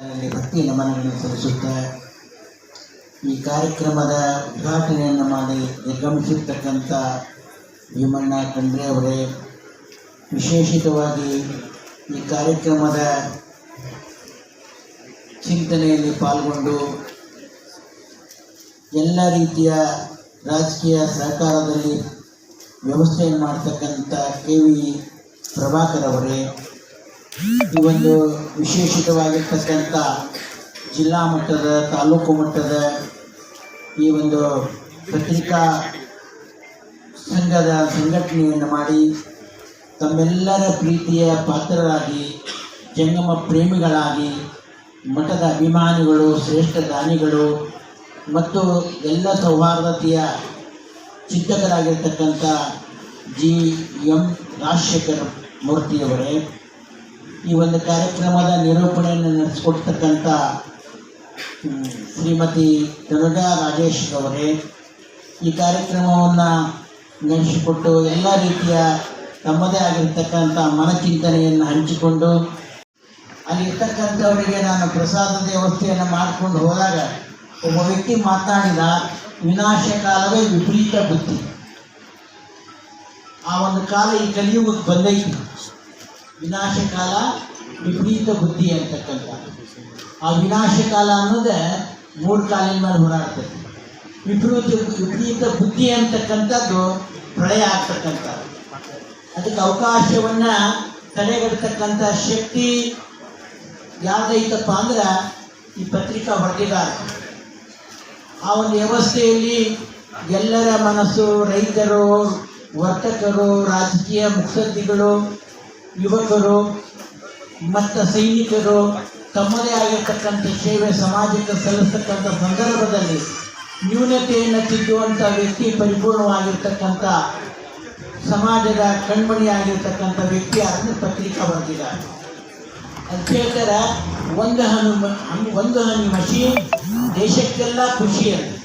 ಭಕ್ತಿ ನಮನಗಳನ್ನು ಸಲ್ಲಿಸುತ್ತಾ ಈ ಕಾರ್ಯಕ್ರಮದ ಉದ್ಘಾಟನೆಯನ್ನು ಮಾಡಿ ನಿರ್ಗಮಿಸಿರ್ತಕ್ಕಂಥ ಭೀಮಣ್ಣ ಖಂಡ್ರೆ ಅವರೇ, ವಿಶೇಷಿತವಾಗಿ ಈ ಕಾರ್ಯಕ್ರಮದ ಚಿಂತನೆಯಲ್ಲಿ ಪಾಲ್ಗೊಂಡು ಎಲ್ಲ ರೀತಿಯ ರಾಜಕೀಯ ಸಹಕಾರದಲ್ಲಿ ವ್ಯವಸ್ಥೆಯನ್ನು ಮಾಡ್ತಕ್ಕಂಥ ಕೆ ವಿ ಪ್ರಭಾಕರ್ ಅವರೇ ಈ ಒಂದು ವಿಶೇಷಿತವಾಗಿರ್ತಕ್ಕಂಥ ಜಿಲ್ಲಾ ಮಟ್ಟದ, ತಾಲೂಕು ಮಟ್ಟದ ಈ ಒಂದು ಪತ್ರಿಕಾ ಸಂಘದ ಸಂಘಟನೆಯನ್ನು ಮಾಡಿ ತಮ್ಮೆಲ್ಲರ ಪ್ರೀತಿಯ ಪಾತ್ರರಾಗಿ, ಜಂಗಮ ಪ್ರೇಮಿಗಳಾಗಿ, ಮಠದ ಅಭಿಮಾನಿಗಳು, ಶ್ರೇಷ್ಠ ದಾನಿಗಳು ಮತ್ತು ಎಲ್ಲ ಸೌಹಾರ್ದತೆಯ ಚಿಂತಕರಾಗಿರ್ತಕ್ಕಂಥ ಜಿ ಎಂ ರಾಜಶೇಖರ್ ಮೂರ್ತಿಯವರೇ. ಈ ಒಂದು ಕಾರ್ಯಕ್ರಮದ ನಿರೂಪಣೆಯನ್ನು ನಡೆಸಿಕೊಡ್ತಕ್ಕಂಥ ಶ್ರೀಮತಿ ತನುಜಾ ರಾಜೇಶ್ ಅವರೇ ಈ ಕಾರ್ಯಕ್ರಮವನ್ನು ನಡೆಸಿಕೊಟ್ಟು ಎಲ್ಲ ರೀತಿಯ ತಮ್ಮದೇ ಆಗಿರ್ತಕ್ಕಂಥ ಮನಚಿಂತನೆಯನ್ನು ಹಂಚಿಕೊಂಡು, ಅಲ್ಲಿರ್ತಕ್ಕಂಥವರಿಗೆ ನಾನು ಪ್ರಸಾದದ ವ್ಯವಸ್ಥೆಯನ್ನು ಮಾಡಿಕೊಂಡು ಹೋದಾಗ, ಒಬ್ಬ ವ್ಯಕ್ತಿ ಮಾತನಾಡಿದ ವಿನಾಶ ಕಾಲವೇ ವಿಪರೀತ ಬುದ್ಧಿ. ಆ ಒಂದು ಕಾಲ ಈ ಕಲಿಯುಗಕ್ಕೆ ಬಂದೈತಿ. ವಿನಾಶ ಕಾಲ ವಿಪರೀತ ಬುದ್ಧಿ ಅಂತಕ್ಕಂಥ. ಆ ವಿನಾಶಕಾಲ ಅನ್ನೋದೇ ಮೂರು ಕಾಲಿನ ಮೇಲೆ ಹೋರಾಡ್ತದೆ ವಿಪರೀತ ವಿಪರೀತ ಬುದ್ಧಿ ಅಂತಕ್ಕಂಥದ್ದು ಪ್ರಳಯ ಆಗ್ತಕ್ಕಂಥದ್ದು ಅದಕ್ಕೆ ಅವಕಾಶವನ್ನ ತಡೆಗಟ್ಟತಕ್ಕಂಥ ಶಕ್ತಿ ಯಾರ್ದೈತಪ್ಪ ಅಂದ್ರೆ ಈ ಪತ್ರಿಕಾ ಹೊರಟಿಗಾರ ಆ ಒಂದು ವ್ಯವಸ್ಥೆಯಲ್ಲಿ ಎಲ್ಲರ ಮನಸ್ಸು ರೈತರು, ವರ್ತಕರು, ರಾಜಕೀಯ ಮುತ್ಸದ್ದಿಗಳು ಯುವಕರು ಮತ್ತು ಸೈನಿಕರು ತಮ್ಮದೇ ಆಗಿರ್ತಕ್ಕಂಥ ಸೇವೆ ಸಮಾಜಕ್ಕೆ ಸಲ್ಲಿಸ್ತಕ್ಕಂಥ ಸಂದರ್ಭದಲ್ಲಿ ನ್ಯೂನತೆಯನ್ನು ತಿದ್ದುವಂಥ ವ್ಯಕ್ತಿ ಪರಿಪೂರ್ಣವಾಗಿರ್ತಕ್ಕಂಥ ಸಮಾಜದ ಕಣ್ಮಣಿಯಾಗಿರ್ತಕ್ಕಂಥ ವ್ಯಕ್ತಿ ಅದನ್ನು ಪತ್ರಿಕಾ ಬರೆದಿದ್ದಾರೆ. ಅಧ್ಯಕ್ಷರ ಒಂದು ಹನಿ ಮ- ಹನಿ- ಒಂದು ಹನಿ ಮಸಿ ದೇಶಕ್ಕೆಲ್ಲ ಖುಷಿ ಅಂತ.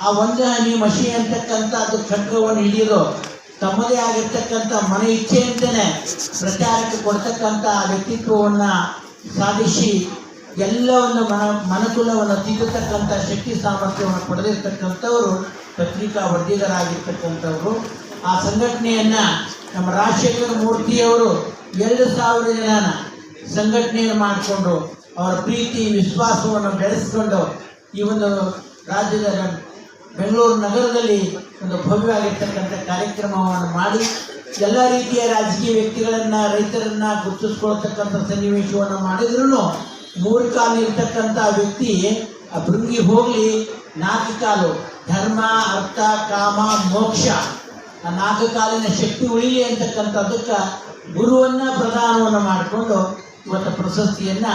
ಆ ಒಂದು ಹನಿ ಮಸಿ ಅಂತಕ್ಕಂಥ ಅದು ಖಡ್ಗವನ್ನು ಹಿಡಿಯೋದು ತಮ್ಮದೇ ಆಗಿರ್ತಕ್ಕಂಥ ಮನ ಇಚ್ಛೆ ಅಂತಲೇ ಪ್ರಚಾರಕ್ಕೆ ಕೊಡ್ತಕ್ಕಂಥ ವ್ಯಕ್ತಿತ್ವವನ್ನು ಸಾಧಿಸಿ ಎಲ್ಲವನ್ನು ಮನ, ಮನಕುಲವನ್ನು ತಿದ್ದತಕ್ಕಂಥ ಶಕ್ತಿ ಸಾಮರ್ಥ್ಯವನ್ನು ಪಡೆದಿರ್ತಕ್ಕಂಥವರು ಪತ್ರಿಕಾ ವರದಿಗರಾಗಿರ್ತಕ್ಕಂಥವರು ಆ ಸಂಘಟನೆಯನ್ನು ನಮ್ಮ ರಾಜಶೇಖರ ಮೂರ್ತಿಯವರು ಎರಡು ಸಾವಿರ ಜನ ಸಂಘಟನೆಯನ್ನು ಮಾಡಿಕೊಂಡು ಅವರ ಪ್ರೀತಿ, ವಿಶ್ವಾಸವನ್ನು ಬೆಳೆಸ್ಕೊಂಡು ಈ ಒಂದು ರಾಜ್ಯದ ಬೆಂಗಳೂರು ನಗರದಲ್ಲಿ ಒಂದು ಭವ್ಯವಾಗಿರ್ತಕ್ಕಂಥ ಕಾರ್ಯಕ್ರಮವನ್ನು ಮಾಡಿ ಎಲ್ಲ ರೀತಿಯ ರಾಜಕೀಯ ವ್ಯಕ್ತಿಗಳನ್ನು, ರೈತರನ್ನ ಗುರುತಿಸ್ಕೊಳ್ತಕ್ಕಂಥ ಸನ್ನಿವೇಶವನ್ನು ಮಾಡಿದ್ರೂ ಮೂರು ಕಾಲು ಇರ್ತಕ್ಕಂಥ ವ್ಯಕ್ತಿ ಆ ಭೃಂಗಿ ಹೋಗಲಿ, ನಾಲ್ಕು ಕಾಲು, ಧರ್ಮ, ಅರ್ಥ, ಕಾಮ, ಮೋಕ್ಷ, ಆ ನಾಲ್ಕು ಕಾಲಿನ ಶಕ್ತಿ ಉಳಿಲಿ ಅಂತಕ್ಕಂಥದ್ದಕ್ಕೆ ಗುರುವನ್ನ ಪ್ರದಾನವನ್ನು ಮಾಡಿಕೊಂಡು ಇವತ್ತು ಪ್ರಶಸ್ತಿಯನ್ನ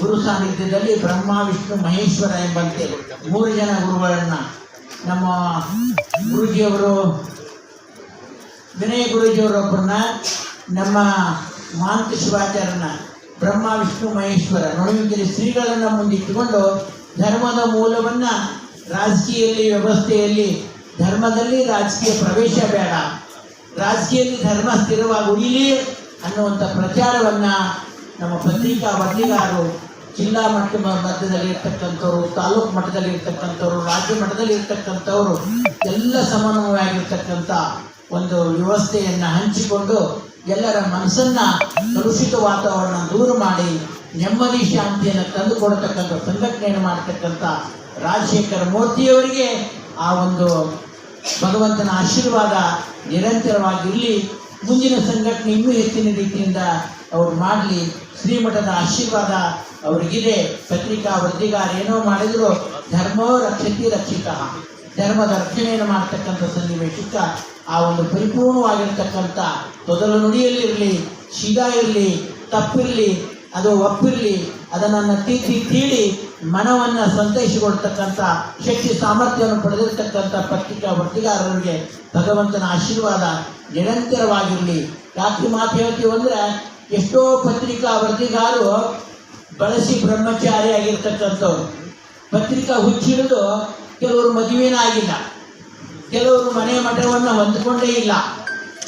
ಗುರು ಸಾನ್ನಿಧ್ಯದಲ್ಲಿ ಬ್ರಹ್ಮ, ವಿಷ್ಣು, ಮಹೇಶ್ವರ ಎಂಬಂತೆ ಮೂರು ಜನ ಗುರುಗಳನ್ನ ನಮ್ಮ ಗುರುಜಿಯವರು, ವಿನಯ ಗುರೂಜಿಯವರೊಬ್ಬರನ್ನ ನಮ್ಮ ಮಾಂತ ಶಿವಾಚಾರ್ಯನ ಬ್ರಹ್ಮ, ವಿಷ್ಣು, ಮಹೇಶ್ವರ ನಡುವಿನ ಶ್ರೀಗಳನ್ನು ಮುಂದಿಟ್ಟುಕೊಂಡು ಧರ್ಮದ ಮೂಲವನ್ನು ರಾಜಕೀಯಲ್ಲಿ, ವ್ಯವಸ್ಥೆಯಲ್ಲಿ, ಧರ್ಮದಲ್ಲಿ ರಾಜಕೀಯ ಪ್ರವೇಶ ಬೇಡ. ರಾಜಕೀಯದಲ್ಲಿ ಧರ್ಮ ಸ್ಥಿರವಾಗಿ ಉಳಿಲಿ ಅನ್ನುವಂಥ ಪ್ರಚಾರವನ್ನು ನಮ್ಮ ಪತ್ರಿಕಾ ವರದಿಗಾರರು ಜಿಲ್ಲಾ ಮಟ್ಟ ಮಟ್ಟದಲ್ಲಿ ಇರ್ತಕ್ಕಂಥವ್ರು, ತಾಲೂಕು ಮಟ್ಟದಲ್ಲಿ ಇರ್ತಕ್ಕಂಥವ್ರು, ರಾಜ್ಯ ಮಟ್ಟದಲ್ಲಿ ಇರ್ತಕ್ಕಂಥವ್ರು ಎಲ್ಲ ಸಮನ್ವಯವಾಗಿರ್ತಕ್ಕಂಥ ಒಂದು ವ್ಯವಸ್ಥೆಯನ್ನು ಹಂಚಿಕೊಂಡು ಎಲ್ಲರ ಮನಸ್ಸನ್ನ ಕಲುಷಿತ ವಾತಾವರಣ ದೂರ ಮಾಡಿ ನೆಮ್ಮದಿ ಶಾಂತಿಯನ್ನು ತಂದು ಕೊಡತಕ್ಕಂಥ ಸಂಘಟನೆಯನ್ನು ಮಾಡತಕ್ಕಂಥ ರಾಜಶೇಖರ ಮೂರ್ತಿಯವರಿಗೆ ಆ ಒಂದು ಭಗವಂತನ ಆಶೀರ್ವಾದ ನಿರಂತರವಾಗಿರಲಿ. ಮುಂದಿನ ಸಂಘಟನೆ ಇನ್ನೂ ಹೆಚ್ಚಿನ ರೀತಿಯಿಂದ ಅವರು ಮಾಡಲಿ, ಶ್ರೀಮಠದ ಆಶೀರ್ವಾದ ಅವರಿಗಿದೆ. ಪತ್ರಿಕಾ ವೃದ್ಧಿಗಾರ ಏನೋ ಮಾಡಿದ್ರು ಧರ್ಮೋ ರಕ್ಷತಿ ರಕ್ಷಿತ. ಧರ್ಮದ ರಕ್ಷಣೆಯನ್ನು ಮಾಡ್ತಕ್ಕಂಥ ಸನ್ನಿವೇಶಕ್ಕ ಆ ಒಂದು ಪರಿಪೂರ್ಣವಾಗಿರ್ತಕ್ಕಂಥ ತೊದಲು ನುಡಿಯಲ್ಲಿರಲಿ, ಶೀದಾ ಇರಲಿ, ತಪ್ಪಿರಲಿ, ಅದು ಒಪ್ಪಿರಲಿ ಅದನ್ನು ತೀತಿ ತೀಳಿ ಮನವನ್ನು ಸಂತೈಸಿಕೊಳ್ತಕ್ಕಂಥ ಶಕ್ತಿ ಸಾಮರ್ಥ್ಯವನ್ನು ಪಡೆದಿರ್ತಕ್ಕಂಥ ಪತ್ರಿಕಾ ವೃತ್ತಿಗಾರರಿಗೆ ಭಗವಂತನ ಆಶೀರ್ವಾದ ನಿರಂತರವಾಗಿರಲಿ. ರಾತ್ರಿ ಮಾತು ಹೇಳ್ತೀವಿ ಅಂದ್ರೆ ಎಷ್ಟೋ ಪತ್ರಿಕಾ ವರದಿಗಾರು ಬಳಸಿ ಬ್ರಹ್ಮಚಾರಿ ಆಗಿರ್ತಕ್ಕಂಥವ್ರು. ಪತ್ರಿಕಾ ಹುಚ್ಚಿಡಿದು ಕೆಲವರು ಮದುವೆನೇ ಆಗಿಲ್ಲ. ಕೆಲವರು ಮನೆ ಮಠವನ್ನು ಹೊಂದಿಕೊಂಡೇ ಇಲ್ಲ.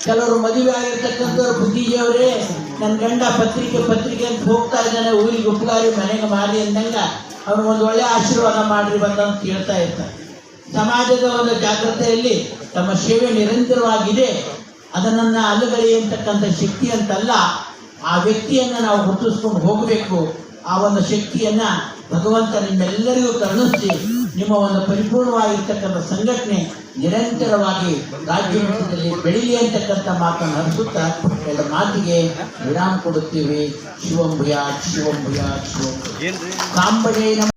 ಕೆಲವರು ಮದುವೆ ಆಗಿರ್ತಕ್ಕಂಥವ್ರು ಬುದ್ಧಿಜಿಯವರೇ ನನ್ನ ಗಂಡ ಪತ್ರಿಕೆ ಪತ್ರಿಕೆ ಅಂತ ಹೋಗ್ತಾ ಇದ್ದಾನೆ, ಊರಿಗೆ ಉಪಕಾರಿ ಮನೆಗೆ ಮಾರಿ ಅಂದಂಗ ಅವ್ರು ಒಂದು ಒಳ್ಳೆ ಆಶೀರ್ವಾದ ಮಾಡಿರಿ, ಬಂದ ಅಂತ ಕೇಳ್ತಾ ಇರ್ತಾರೆ. ಸಮಾಜದ ಒಂದು ಜಾಗ್ರತೆಯಲ್ಲಿ ತಮ್ಮ ಸೇವೆ ನಿರಂತರವಾಗಿದೆ. ಅದನ್ನು ಅಲ್ಲಗಳಿ ಅಂತಕ್ಕಂಥ ಶಕ್ತಿ ಅಂತಲ್ಲ ಆ ವ್ಯಕ್ತಿಯನ್ನ ನಾವು ಗುರುತಿಸ್ಕೊಂಡು ಹೋಗಬೇಕು. ಆ ಒಂದು ಶಕ್ತಿಯನ್ನ ಭಗವಂತ ನಿಮ್ಮೆಲ್ಲರಿಗೂ ಕರುಣಿಸಿ ನಿಮ್ಮ ಒಂದು ಪರಿಪೂರ್ಣವಾಗಿರ್ತಕ್ಕಂಥ ಸಂಘಟನೆ ನಿರಂತರವಾಗಿ ರಾಜ್ಯ ಮಟ್ಟದಲ್ಲಿ ಬೆಳೀಲಿ ಅಂತಕ್ಕಂಥ ಮಾತನ್ನು ಹರಿಸುತ್ತಾ ಎಲ್ಲ ಮಾತಿಗೆ ವಿರಾಮ ಕೊಡುತ್ತೀವಿ. ಶಿವಂಭುಯ ಶಿವಂಭುಯ ಶಿವಂಭುಯ ನಮಃ